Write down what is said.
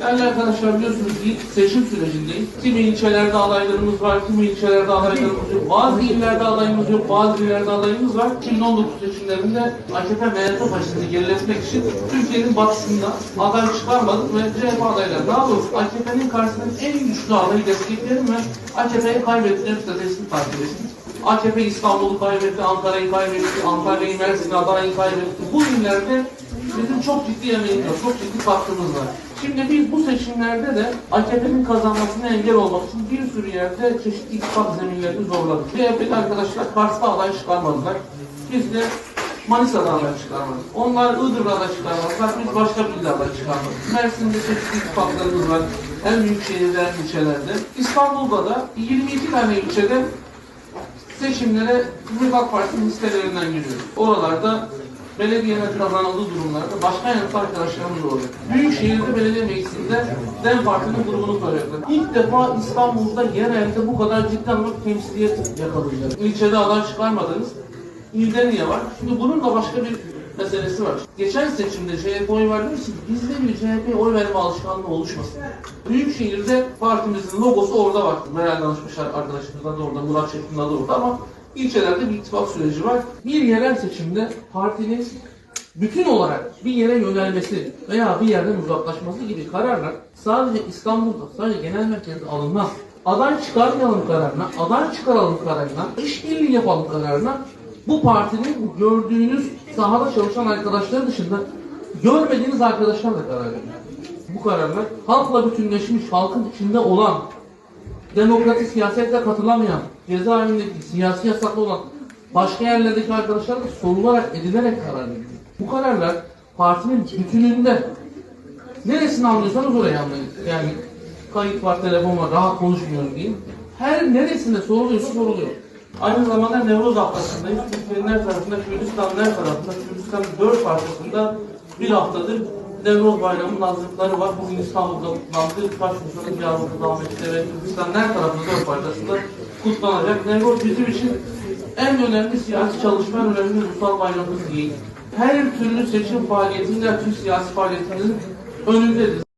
Değerli arkadaşlar biliyorsunuz bir seçim sürecindeyiz. Kimi ilçelerde adaylarımız var, kimi ilçelerde adaylarımız yok. Bazı illerde adayımız yok, bazı illerde adayımız var. 2019 seçimlerinde AKP MHP başını geriletmek için Türkiye'nin batısında aday çıkarmadık ve CHP adaylar. Daha doğrusu AKP'nin karşısındaki en güçlü adayı destekleyelim ve AKP'yi kaybettiğini stratejisini takip etsin. AKP İstanbul'u kaybetti, Ankara'yı kaybetti, Ankara'yı, Mersin'i, Adana'yı kaybetti. Bu illerde bizim çok ciddi emeğimiz var, çok ciddi katkımız var. Şimdi biz bu seçimlerde de AKP'nin kazanmasına engel olmak için bir sürü yerde çeşitli ittifak zeminlerini zorladık. CHP'li arkadaşlar Kars'ta aday çıkarmadılar. Biz de Manisa'da aday çıkarmadık. Onlar Iğdır'da aday çıkarmadılar, biz başka bir ilde aday çıkarmadık. Mersin'de çeşitli ittifaklarımız var. Hem büyük şehirde hem ilçelerde. İstanbul'da da 22 tane ilçede seçimlere Cumhuriyet Halk Partisi listelerinden giriyoruz. Oralarda belediyeler kazanıldığı durumlarda başkan yanıtı arkadaşlarımız oluyor. Büyükşehir'de belediye meclisinde DEM Parti'nin grubunu koyacaklar. İlk defa İstanbul'da yerelde bu kadar ciddi anlamda temsiliyet yakalayacağız. İlçede aday çıkarmadınız. İlde niye var? Şimdi bunun da başka bir meselesi var. Geçen seçimde CHP oy verdiğimiz için bizde bir CHP oy verme alışkanlığı oluşmasın. Büyükşehir'de partimizin logosu orada var. Meral danışmış arkadaşımızda da orada, Murat Çetin'de de orada ama ilçelerde bir ittifak süreci var. Bir yerel seçimde partinin bütün olarak bir yere yönelmesi veya bir yerden uzaklaşması gibi kararlar sadece İstanbul'da, sadece genel merkezde alınmaz. Aday çıkarmayalım kararına, aday çıkaralım kararına, işbirliği yapalım kararına bu partinin gördüğünüz sahada çalışan arkadaşlar dışında görmediğiniz arkadaşlar da karar veriyor. Bu kararlar halkla bütünleşmiş, halkın içinde olan, demokratik siyasete katılamayan, cezaevindeki siyasi yasaklı olan başka yerlerdeki arkadaşlar da sorularak, edilerek karar veriyor. Bu kararlar partinin bütününde neresini anlıyorsanız oraya anlayın. Yani kayıt var, telefon var, rahat konuşmuyorum diyeyim. Her neresinde soruluyorsa soruluyor. Aynı zamanda Nevruz haftasındayız. Türkiye'nin her tarafında, Kürdistan'ın her tarafında, Kürdistan'ın dört parçasında bir haftadır Nevruz Bayramı'nın hazırlıkları var. Bugün İstanbul'da kutlandı. Birkaç gün sonra Diyarbakır, Ahmet'te ve Kürdistan'ın her tarafında dört parçasında kutlanacak. Nevruz bizim için en önemli siyasi çalışma, en önemli ulusal bayramımız değil. Her türlü seçim faaliyetinde, tüm siyasi faaliyetlerin önündedir.